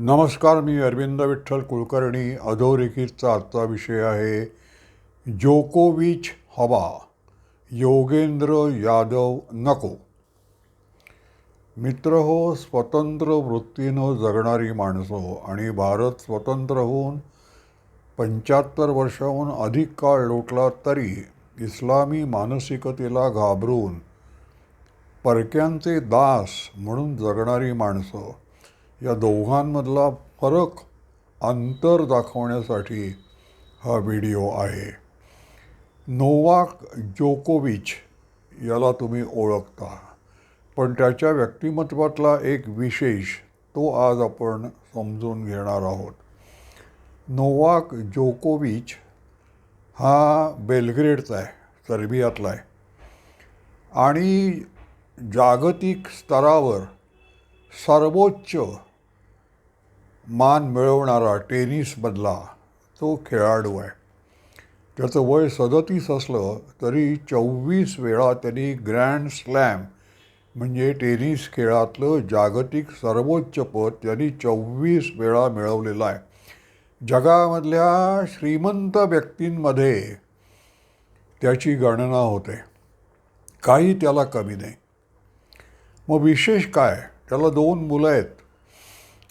नमस्कार मी अरविंद विठ्ठल कुलकर्णी. अधोरेखितचा आजचा विषय आहे जोकोविच हवा. योगेंद्र यादव नको. मित्र हो स्वतंत्र वृत्तीनं जगणारी माणसं. आणि भारत स्वतंत्र होऊन पंच्याहत्तर वर्षाहून अधिक काळ लोटला तरी इस्लामी मानसिकतेला घाबरून परक्यांचे दास म्हणून जगणारी माणसं. या दोघांमधला फरक अंतर दाखवण्यासाठी हा व्हिडिओ आहे. नोवाक जोकोविच याला तुम्ही ओळखता. पण त्याच्या व्यक्तिमत्वातला एक विशेष तो आज आपण समजून घेणार आहोत. नोवाक जोकोविच हा बेलग्रेडचा आहे सर्बियातला आहे. आणि जागतिक स्तरावर सर्वोच्च मान मिळवणारा टेनिसमधला तो खेळाडू आहे. त्याचं वय सदतीस असलं तरी चोवीस वेळा त्यांनी ग्रँड स्लॅम म्हणजे टेनिस खेळातलं जागतिक सर्वोच्च पद त्यांनी चोवीस वेळा मिळवलेलं आहे. जगामधल्या श्रीमंत व्यक्तींमध्ये त्याची गणना होते. काही त्याला कमी नाही. मग विशेष काय? त्याला दोन मुलं आहेत.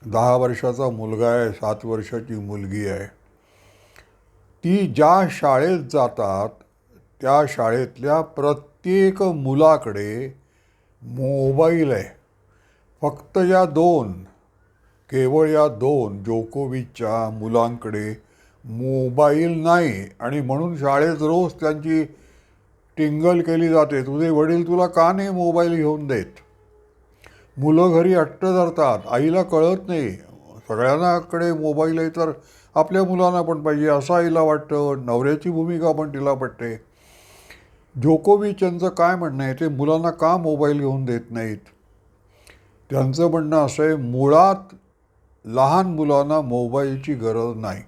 दहा वर्षाचा मुलगा आहे सात वर्षाची मुलगी आहे. ती ज्या शाळेत जातात त्या शाळेतल्या प्रत्येक मुलाकडे मोबाईल आहे. फक्त या दोन केवळ या दोन जोकोविचच्या मुलांकडे मोबाईल नाही आणि म्हणून शाळेत रोज त्यांची टिंगल केली जाते. तुझे वडील तुला का नाही मोबाईल घेऊन देत? मुलं घरी अट्ट धरतात आईला कळत नाही. सगळ्यांनाकडे मोबाईल आहे तर आपल्या मुलांना पण पाहिजे असं आईला वाटतं. नवऱ्याची भूमिका पण तिला पटते. जोकोविच यांचं काय म्हणणं आहे ते मुलांना का मोबाईल घेऊन देत नाहीत? त्यांचं म्हणणं असं आहे मुळात लहान मुलांना मोबाईलची गरज नाही.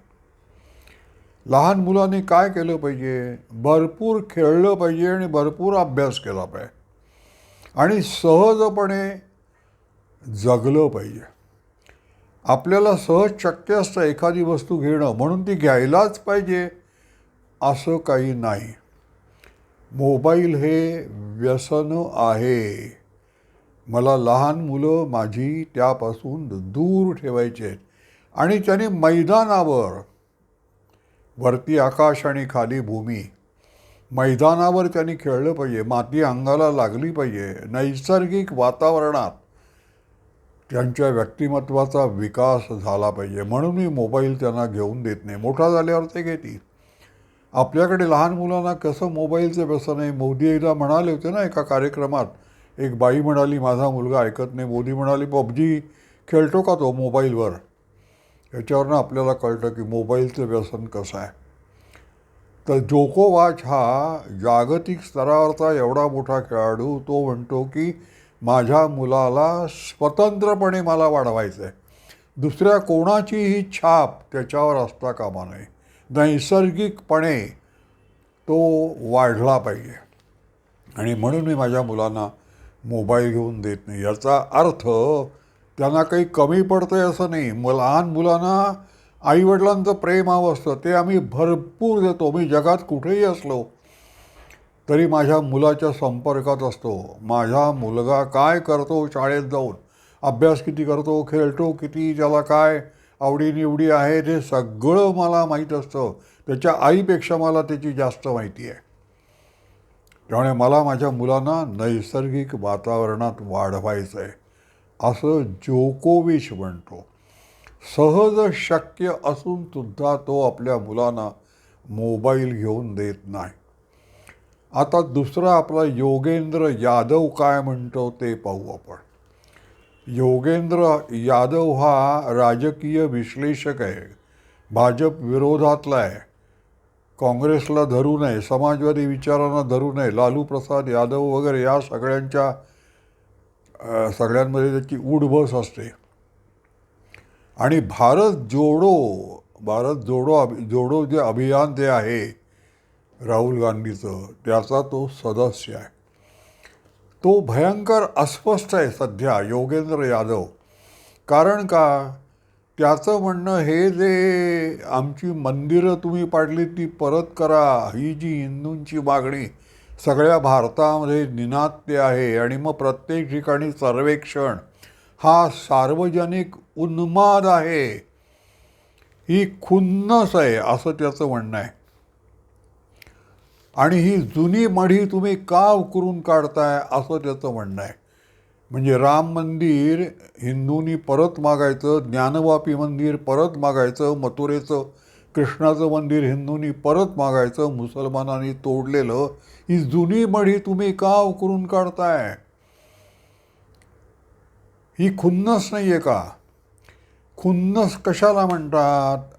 लहान मुलांनी काय केलं पाहिजे? भरपूर खेळलं पाहिजे आणि भरपूर अभ्यास केला पाहिजे. आणि सहजपणे जगलं पाहिजे. आपल्याला सहज शक्य असतं एखादी वस्तू घेणं म्हणून ती घ्यायलाच पाहिजे असं काही नाही. मोबाईल हे व्यसन आहे. मला लहान मुलं माझी त्यापासून दूर ठेवायचे आहेत. आणि त्याने मैदानावर वरती आकाश आणि खाली भूमी मैदानावर त्यांनी खेळलं पाहिजे माती अंगाला लागली पाहिजे नैसर्गिक वातावरणात त्यांच्या व्यक्तिमत्वाचा विकास झाला पाहिजे. म्हणून मी मोबाईल त्यांना घेऊन देत नाही. मोठा झाल्यावर ते घेतील. आपल्याकडे लहान मुलांना कसं मोबाईलचं व्यसन आहे? मोदी एकदा म्हणाले होते ना एका कार्यक्रमात एक बाई म्हणाली माझा मुलगा ऐकत नाही. मोदी म्हणाली पबजी खेळतो का तो मोबाईलवर? याच्यावरनं आपल्याला कळतं की मोबाईलचं व्यसन कसं आहे. तर जोको वाच हा जागतिक स्तरावरचा एवढा मोठा खेळाडू तो म्हणतो की माझ्या मुलाला स्वतंत्रपणे मला वाढवायचं आहे दुसऱ्या कोणाचीही छाप त्याच्यावर असता कामा नये. नैसर्गिकपणे तो वाढला पाहिजे. आणि म्हणून मी माझ्या मुलांना मोबाईल घेऊन देत नाही. याचा अर्थ त्यांना काही कमी पडतं आहे असं नाही. मग लहान मुलांना आईवडिलांचं प्रेम हवं असतं. ते आम्ही भरपूर देतो. मी जगात कुठेही असलो तरी माझ्या मुलाच्या संपर्कात असतो. माझा मुलगा काय करतो शाळेत जाऊन? अभ्यास किती करतो? खेळतो किती? त्याला काय आवडीनिवडी आहे? हे सगळं मला माहीत असतं. त्याच्या आईपेक्षा मला त्याची जास्त माहिती आहे. त्यामुळे मला माझ्या मुलांना नैसर्गिक वातावरणात वाढवायचं आहे असं जोकोविच म्हणतो. सहज शक्य असून सुद्धा तो आपल्या मुलांना मोबाईल घेऊन देत नाही. आता दुसरा आपला योगेंद्र यादव काय म्हणतो ते पाहू आपण. योगेंद्र यादव हा राजकीय विश्लेषक आहे. भाजप विरोधातला आहे. काँग्रेसला धरू नये समाजवादी विचारांना धरू नये लालू प्रसाद यादव वगैरे या सगळ्यांच्या सगळ्यांमध्ये त्याची उडबस असते. आणि भारत जोडो भारत जोडो अभि जोडो जे अभियान जे आहे राहुल गांधीचं त्याचा तो सदस्य आहे. तो भयंकर अस्वस्थ आहे सध्या योगेंद्र यादव. कारण का? त्याचं म्हणणं हे जे आमची मंदिरं तुम्ही पाडली ती परत करा. ही जी हिंदूंची मागणी सगळ्या भारतामध्ये निनात्य आहे आणि मग प्रत्येक ठिकाणी सर्वेक्षण. हा सार्वजनिक उन्माद आहे. ही खुन्नस आहे असं त्याचं म्हणणं आहे. आणि ही जुनी मढी तुम्ही का उकरून काढताय असं त्याचं म्हणणं आहे. म्हणजे राम मंदिर हिंदूंनी परत मागायचं ज्ञानवापी मंदिर परत मागायचं मथुरेचं कृष्णाचं मंदिर हिंदूंनी परत मागायचं मुसलमानांनी तोडलेलं ही जुनी मढी तुम्ही का उकरून काढताय? ही खुन्नस नाही आहे का? खुन्नस कशाला म्हणतात?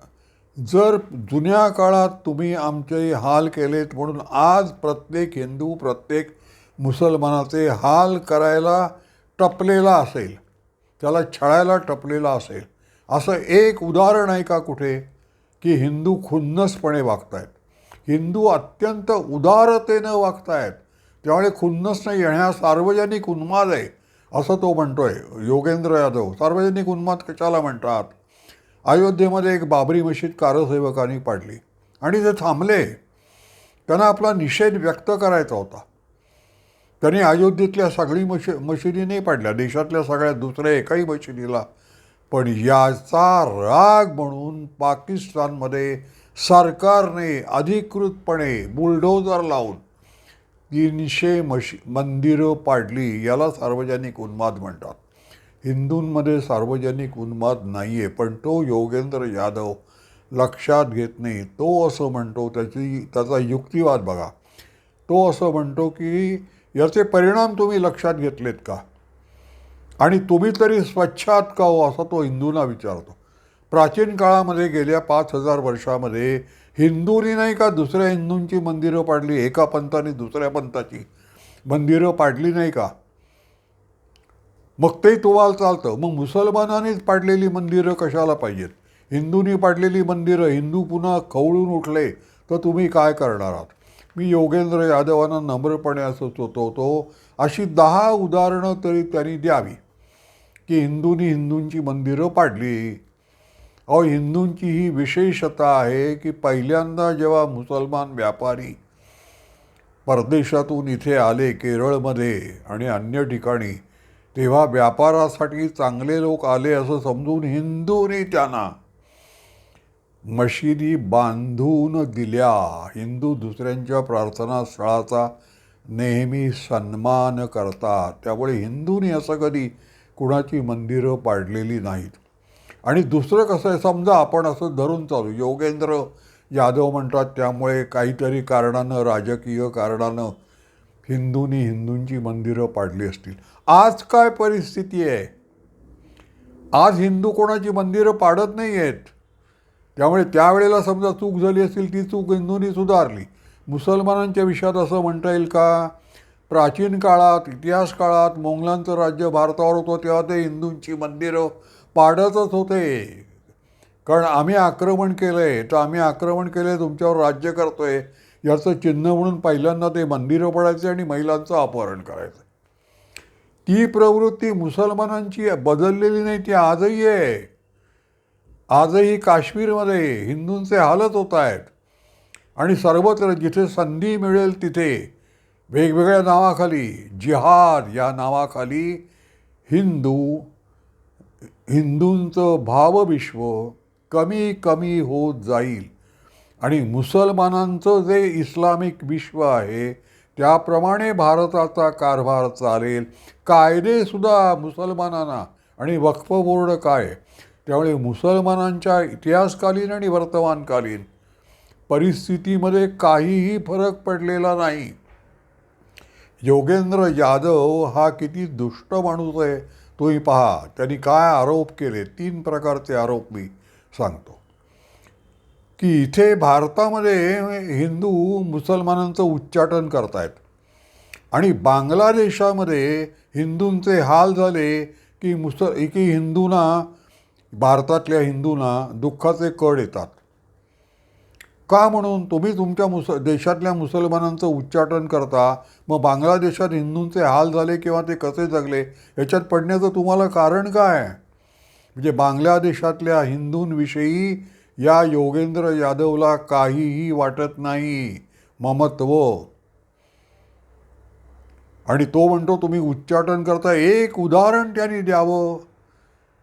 जर जुन्या काळात तुम्ही आमचे हाल केलेत म्हणून आज प्रत्येक हिंदू प्रत्येक मुसलमानाचे हाल करायला टपलेला असेल त्याला छळायला टपलेला असेल असं एक उदाहरण आहे का कुठे? की हिंदू खुन्नसपणे वागतायत. हिंदू अत्यंत उदारतेनं वागतायत. त्यामुळे खुन्नस नाही हा सार्वजनिक उन्माद आहे असं तो म्हणतोय. योगेंद्र यादव सार्वजनिक उन्माद कशाला म्हणतात? अयोध्येमध्ये एक बाबरी मशीद कारसेवकांनी पाडली. आणि ते थांबले. त्यांना आपला निषेध व्यक्त करायचा होता. त्यांनी अयोध्येतल्या सगळी मशी मशिदी नाही पाडल्या. देशातल्या सगळ्या दुसऱ्या एकाही मशिदीला. पण याचा राग म्हणून पाकिस्तानमध्ये सरकारने अधिकृतपणे बुलडोजर लावून तीनशे मशी मंदिरं पाडली. याला सार्वजनिक उन्माद म्हणतात. हिंदूंमध्ये सार्वजनिक उन्माद नाही आहे पण तो योगेंद्र यादव लक्षात घेत नाही. तो असं म्हणतो त्याची त्याचा युक्तिवाद बघा. तो असं म्हणतो की याचे परिणाम तुम्ही लक्षात घेतलेत का? आणि तुम्ही तरी स्वच्छ का हो असा तो हिंदूंना विचारतो. प्राचीन काळामध्ये गेल्या पाच हजार वर्षामध्ये हिंदूंनी नाही का दुसऱ्या हिंदूंची मंदिरं पाडली एका पंथाने दुसऱ्या पंथाची मंदिरं पाडली नाही का? मग ते तुम्हाला चालतं. मग मुसलमानांनीच पाडलेली मंदिरं कशाला पाहिजेत? हिंदूंनी पाडलेली मंदिरं हिंदू पुन्हा खवळून उठले तर तुम्ही काय करणार आहात? मी योगेंद्र यादवांना नम्रपणे असं सुचवतो अशी दहा उदाहरणं तरी त्यांनी द्यावी की हिंदूंनी हिंदूंची मंदिरं पाडली. अहो हिंदूंची ही विशेषता आहे की पहिल्यांदा जेव्हा मुसलमान व्यापारी परदेशातून इथे आले केरळमध्ये आणि अन्य ठिकाणी तेव्हा व्यापारासाठी चांगले लोक आले असं समजून हिंदूंनी त्यांना मशिदी बांधून दिल्या. हिंदू दुसऱ्यांच्या प्रार्थनास्थळाचा नेहमी सन्मान करतात. त्यामुळे हिंदूंनी असं कधी कुणाची मंदिरं पाडलेली नाहीत. आणि दुसरं कसं आहे समजा आपण असं धरून चालू. योगेंद्र यादव म्हणतात त्यामुळे काहीतरी कारणानं राजकीय कारणानं हिंदूंनी हिंदूंची मंदिरं पाडली असतील. आज काय परिस्थिती आहे? आज हिंदू कोणाची मंदिरं पाडत नाही आहेत. त्यामुळे त्यावेळेला समजा चूक झाली असेल ती चूक हिंदूंनी सुधारली. मुसलमानांच्या विषयात असं म्हणता येईल का? प्राचीन काळात इतिहास काळात मोंगलांचं राज्य भारतावर होतं तेव्हा ते हिंदूंची मंदिरं पाडतच होते. कारण आम्ही आक्रमण केलं आहे तर आम्ही आक्रमण केलं आहे तुमच्यावर राज्य करतो आहे याचं चिन्ह म्हणून पहिल्यांदा ते मंदिरं पडायचे आणि महिलांचं अपहरण करायचं. ती प्रवृत्ती मुसलमानांची बदललेली नाही ती आजही आहे. आजही काश्मीरमध्ये हिंदूंचे हालत होत आहेत. आणि सर्वत्र जिथे संधी मिळेल तिथे वेगवेगळ्या नावाखाली जिहाद या नावाखाली हिंदू हिंदूंचं भावविश्व कमी कमी होत जाईल. आणि मुसलमानांचं जे इस्लामिक विश्व आहे त्याप्रमाणे भारताचा कारभार चालेल. कायदेसुद्धा मुसलमानांना आणि वक्फ बोर्ड काय? त्यामुळे मुसलमानांच्या इतिहासकालीन आणि वर्तमानकालीन परिस्थितीमध्ये काहीही फरक पडलेला नाही. योगेंद्र यादव हा किती दुष्ट माणूस आहे तोही पहा. त्यांनी काय आरोप केले? तीन प्रकारचे आरोप मी सांगतो. की इथे भारतामध्ये हिंदू मुसलमानांचं उच्चाटन करतायत. आणि बांगलादेशामध्ये हिंदूंचे हाल झाले की मुस की हिंदूंना भारतातल्या हिंदूंना दुःखाचे कड येतात. का म्हणून तुम्ही तुमच्या मुस देशातल्या मुसलमानांचं उच्चाटन करता? मग बांगलादेशात हिंदूंचे हाल झाले किंवा ते कसे जगले? याच्यात पडण्याचं तुम्हाला कारण काय? म्हणजे बांगलादेशातल्या हिंदूंविषयी या योगेंद्र यादवला काहीही वाटत नाही. ममत्व. आणि तो म्हणतो तुम्ही उच्चाटन करता एक उदाहरण त्यांनी द्यावं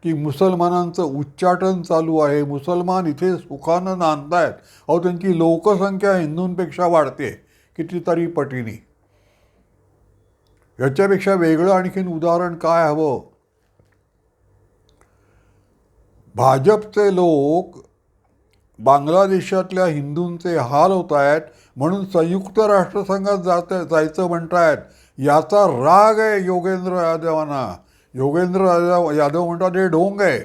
की मुसलमानांचं उच्चाटन चालू आहे. मुसलमान इथे सुखानं नांदतायत. अहो त्यांची लोकसंख्या हिंदूंपेक्षा वाढते कितीतरी पटीने. याच्यापेक्षा वेगळं आणखीन उदाहरण काय हवं? भाजपचे लोक बांगलादेशातल्या हिंदूंचे हाल होत आहेत म्हणून संयुक्त राष्ट्रसंघात जात जायचं म्हणतायत. याचा राग आहे योगेंद्र यादवांना. योगेंद्र यादव यादव म्हणतात हे ढोंग आहे.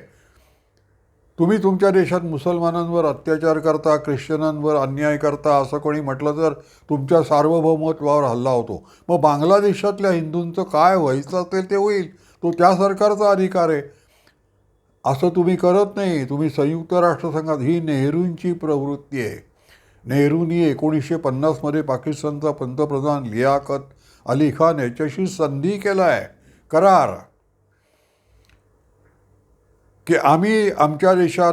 तुम्ही तुमच्या देशात मुसलमानांवर अत्याचार करता ख्रिश्चनांवर अन्याय करता असं कोणी म्हटलं तर तुमच्या सार्वभौमत्वावर हल्ला होतो. मग बांगलादेशातल्या हिंदूंचं काय व्हायचं असेल ते होईल. तो त्या सरकारचा अधिकार आहे. असं तुम्ही करत नाही. तुम्ही संयुक्त राष्ट्रसंघात ही नेहरूंची प्रवृत्ती आहे. नेहरूंनी एकोणीसशे पन्नासमध्ये पाकिस्तानचा पंतप्रधान लियाकत अली खान याच्याशी संधी केला आहे करार. की आम्ही आमच्या देशात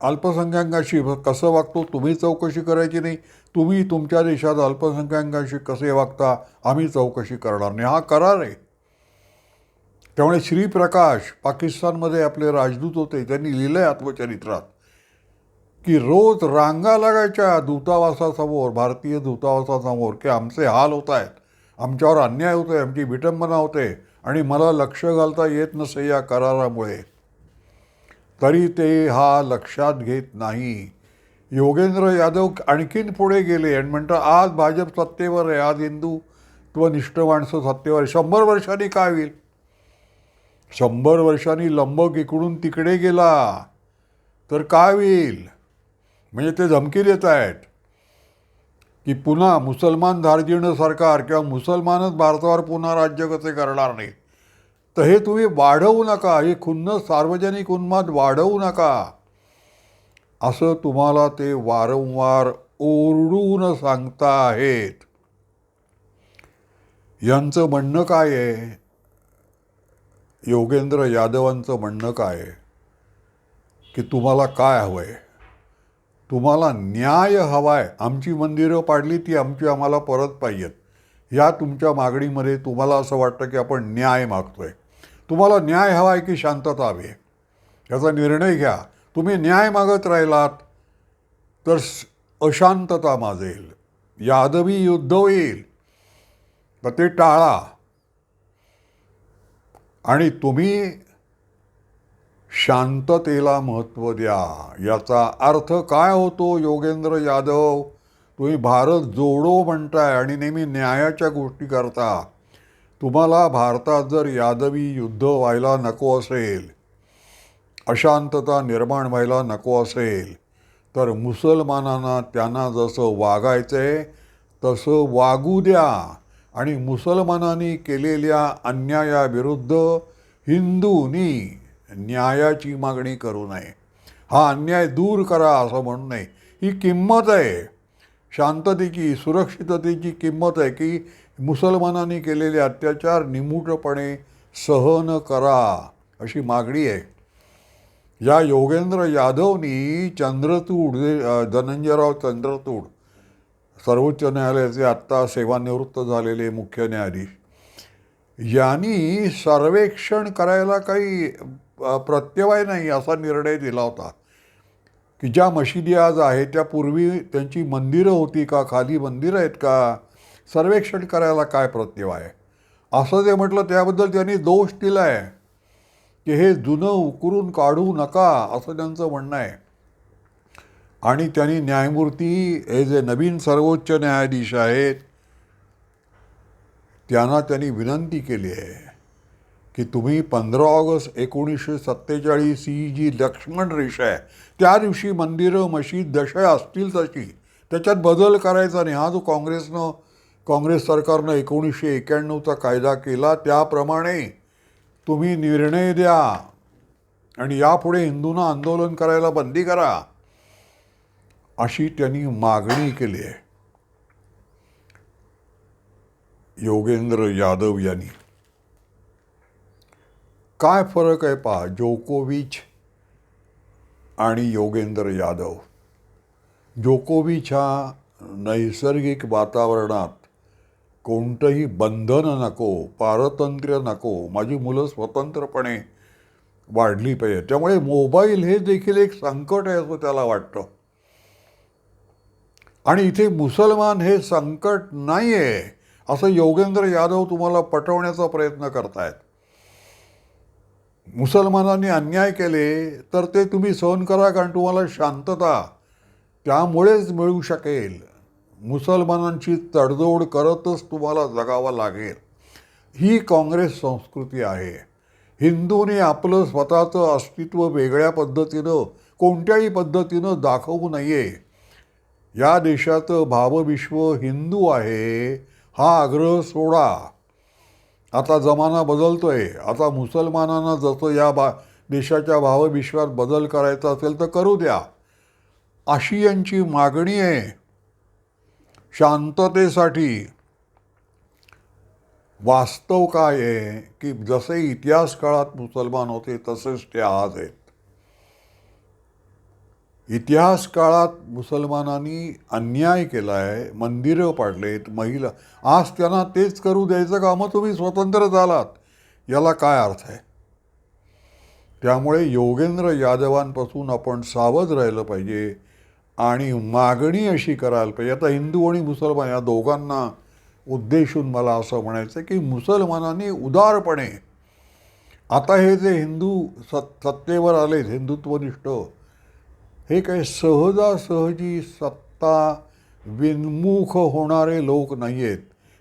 अल्पसंख्याकांशी कसं वागतो तुम्ही चौकशी करायची नाही. तुम्ही तुमच्या देशात अल्पसंख्याकांशी कसे वागता आम्ही चौकशी करणार नाही. हा करार आहे. त्यामुळे श्रीप्रकाश पाकिस्तानमध्ये आपले राजदूत होते त्यांनी लिहिलं आहे आत्मचरित्रात की रोज रांगा लागायच्या दूतावासासमोर भारतीय दूतावासासमोर की आमचे हाल होत आहेत आमच्यावर अन्याय होतो आहे आमची विटंबना होते आणि मला लक्ष घालता येत नसे या करारामुळे. तरी ते हा लक्षात घेत नाही. योगेंद्र यादव आणखीन पुढे गेले आणि म्हणतात आज भाजप सत्तेवर आहे आज हिंदुत्वनिष्ठ माणसं सत्तेवर शंभर वर्षांनी काय होईल? शंभर वर्षांनी लंबक इकडून तिकडे गेला तर काय होईल? म्हणजे ते धमकी देत आहेत की पुन्हा मुसलमान धार्जिणं सरकार किंवा मुसलमानच भारतावर पुन्हा राज्य कसे करणार नाही तर हे तुम्ही वाढवू नका हे खुन्न सार्वजनिक उन्माद वाढवू नका. असं तुम्हाला ते वारंवार ओरडून सांगता आहेत यांचं म्हणणं काय आहे? योगेंद्र यादवांचं म्हणणं काय आहे? की तुम्हाला काय हवं आहे तुम्हाला न्याय हवा आहे आमची मंदिरं पाडली ती आमची आम्हाला परत पाहिजेत. या तुमच्या मागणीमध्ये तुम्हाला असं वाटतं की आपण न्याय मागतो आहे तुम्हाला न्याय हवा आहे की शांतता हवी आहे? याचा निर्णय घ्या. तुम्ही न्याय मागत राहिलात तर अशांतता माजेल. यादवी युद्ध होईल. तर ते टाळा. आणि तुम्ही शांततेला महत्त्व द्या. याचा अर्थ काय होतो योगेंद्र यादव? तुम्ही भारत जोडो म्हणताय आणि नेहमी न्यायाच्या गोष्टी करता. तुम्हाला भारतात जर यादवी युद्ध व्हायला नको असेल अशांतता निर्माण व्हायला नको असेल तर मुसलमानांना त्यांना जसं वागायचं आहे तसं वागू द्या. आणि मुसलमानांनी केलेल्या अन्यायाविरुद्ध हिंदूंनी न्यायाची मागणी करू नये. हा अन्याय दूर करा असं म्हणू नये. ही किंमत आहे. शांततेची सुरक्षिततेची किंमत आहे की मुसलमानांनी केलेले अत्याचार निमूटपणे सहन करा अशी मागणी आहे. या योगेंद्र यादवनी चंद्रचूड धनंजयराव चंद्रचूड सर्वोच्च न्यायालयाचे आत्ता सेवानिवृत्त झालेले मुख्य न्यायाधीश. यांनी सर्वेक्षण करायला काही प्रत्यवाय नाही असा निर्णय दिला होता. की ज्या मशिदी आज आहेत त्या पूर्वी त्यांची मंदिरं होती का खाली मंदिरं आहेत का सर्वेक्षण करायला काय प्रत्यवाय? असं जे म्हटलं त्याबद्दल त्यांनी दोष दिला आहे की हे जुनं उकरून काढू नका असं त्यांचं म्हणणं आहे. आणि त्यांनी न्यायमूर्ती हे जे नवीन सर्वोच्च न्यायाधीश आहेत त्यांना त्यांनी विनंती केली आहे की तुम्ही पंधरा ऑगस्ट एकोणीसशे सत्तेचाळीस ही जी लक्ष्मण रेषा आहे त्या दिवशी मंदिरं मशीद दशा असतील तशी. त्याच्यात बदल करायचा नाही हा जो काँग्रेसनं काँग्रेस सरकारनं एकोणीसशे एक्याण्णवचा कायदा केला त्याप्रमाणे तुम्ही निर्णय द्या आणि यापुढे हिंदूंना आंदोलन करायला बंदी करा. अशी त्यांनी मागणी केली आहे. योगेंद्र यादव यांनी. काय फरक आहे पहा जोकोविच आणि योगेंद्र यादव. जोकोविच हा नैसर्गिक वातावरणात कोणतंही बंधन नको पारतंत्र्य नको माझी मुलं स्वतंत्रपणे वाढली पाहिजे त्यामुळे मोबाईल हे देखील एक संकट आहे असं त्याला वाटतं. आणि इथे मुसलमान हे संकट नाही आहे असं योगेंद्र यादव तुम्हाला पटवण्याचा प्रयत्न करतायत. मुसलमानांनी अन्याय केले तर ते तुम्ही सहन करा कारण तुम्हाला शांतता त्यामुळेच मिळू शकेल. मुसलमानांची तडजोड करतच तुम्हाला जगावं लागेल. ही काँग्रेस संस्कृती आहे. हिंदूने आपलं स्वतःचं अस्तित्व वेगळ्या पद्धतीनं कोणत्याही पद्धतीनं दाखवू नये. या देशाचं भावविश्व हिंदू आहे हा आग्रह सोडा. आता जमाना बदलतोय. आता मुसलमानांना जसं या बा देशाच्या भावविश्वात बदल करायचा असेल तर करू द्या. अशी यांची मागणी आहे. शांततेसाठी. वास्तव काय आहे की जसे इतिहास काळात मुसलमान होते तसेच ते आज आहेत. इतिहास काळात मुसलमानांनी अन्याय केला आहे मंदिरं पाडलेत महिला आज त्यांना तेच करू द्यायचं कामं तुम्ही स्वतंत्र झालात. याला काय अर्थ आहे? त्यामुळे योगेंद्र यादवांपासून आपण सावध राहिलं पाहिजे आणि मागणी अशी करायला पाहिजे. आता हिंदू आणि मुसलमान या दोघांना उद्देशून मला असं म्हणायचं की मुसलमानांनी उदारपणे आता हे जे हिंदू सत् सत्तेवर आलेत हिंदुत्वनिष्ठ हे काही सहजासहजी सत्ता विन्मुख होणारे लोक नाही आहेत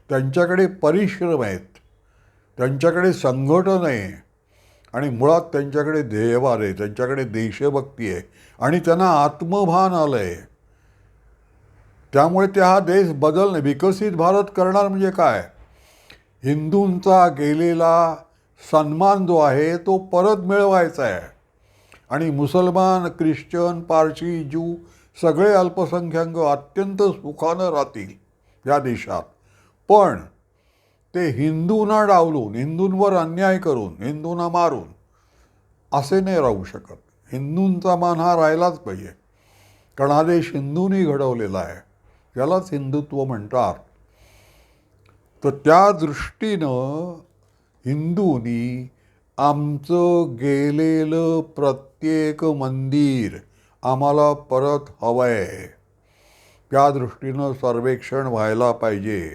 त्यांच्याकडे परिश्रम आहेत. त्यांच्याकडे संघटन आहे. आणि मुळात त्यांच्याकडे ध्येयवाद आहे. त्यांच्याकडे देशभक्ती आहे. आणि त्यांना आत्मभान आलं आहे त्यामुळे ते हा देश बदलणे विकसित भारत करणार म्हणजे काय? हिंदूंचा गेलेला सन्मान जो आहे तो परत मिळवायचा आहे. आणि मुसलमान ख्रिश्चन पारशी ज्यू सगळे अल्पसंख्याक अत्यंत सुखानं राहतील या देशात. पण ते हिंदूंना डावलून हिंदूंवर अन्याय करून हिंदूंना मारून असे नाही राहू शकत. हिंदूंचा मान हा राहिलाच पाहिजे. कारण हा देश हिंदूंनी घडवलेला आहे. यालाच हिंदुत्व म्हणतात. तर त्या दृष्टीनं हिंदूंनी आमचं गेलेलं प्रत्येक मंदिर आम्हाला परत हवं आहे त्या दृष्टीनं सर्वेक्षण व्हायला पाहिजे.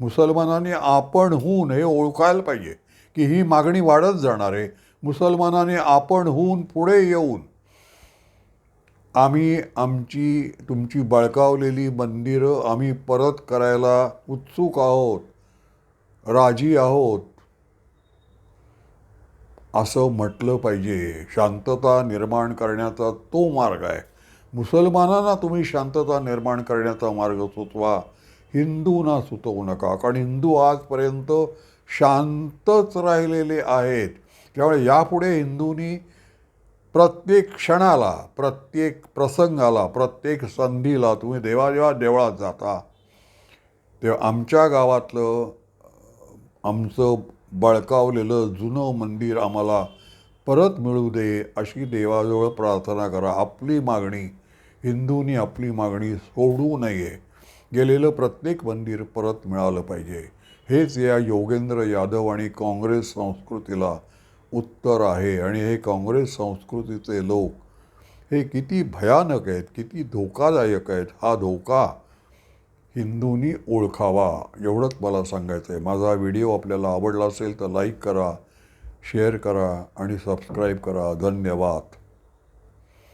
मुसलमानांनी आपणहून हे ओळखायला पाहिजे की ही मागणी वाढत जाणार आहे. मुसलमानांनी आपणहून पुढे येऊन आम्ही आमची तुमची बळकावलेली मंदिरं आम्ही परत करायला उत्सुक आहोत राजी आहोत. असं म्हटलं पाहिजे. शांतता निर्माण करण्याचा तो मार्ग आहे. मुसलमानांना तुम्ही शांतता निर्माण करण्याचा मार्ग सुचवा. हिंदूंना सुचवू नका. कारण हिंदू आजपर्यंत शांतच राहिलेले आहेत. त्यामुळे यापुढे हिंदूंनी प्रत्येक क्षणाला प्रत्येक प्रसंगाला प्रत्येक संधीला तुम्ही देवा जेव्हा देवळात जाता. तेव्हा आमच्या गावातलं आमचं बळकावलेलं जुनं मंदिर आम्हाला परत मिळू दे अशी देवाजवळ प्रार्थना करा. आपली मागणी हिंदूंनी आपली मागणी सोडू नये. गेलेलं प्रत्येक मंदिर परत मिळालं पाहिजे. हेच या योगेंद्र यादव आणि काँग्रेस संस्कृतीला उत्तर आहे. आणि हे काँग्रेस संस्कृतीचे लोक हे किती भयानक आहेत किती धोकादायक आहेत. हा धोका हिंदूंनी ओळखावा एवढंच मला सांगायचं आहे माझा व्हिडिओ आपल्याला आवडला असेल तर लाईक करा शेअर करा आणि सबस्क्राईब करा. धन्यवाद.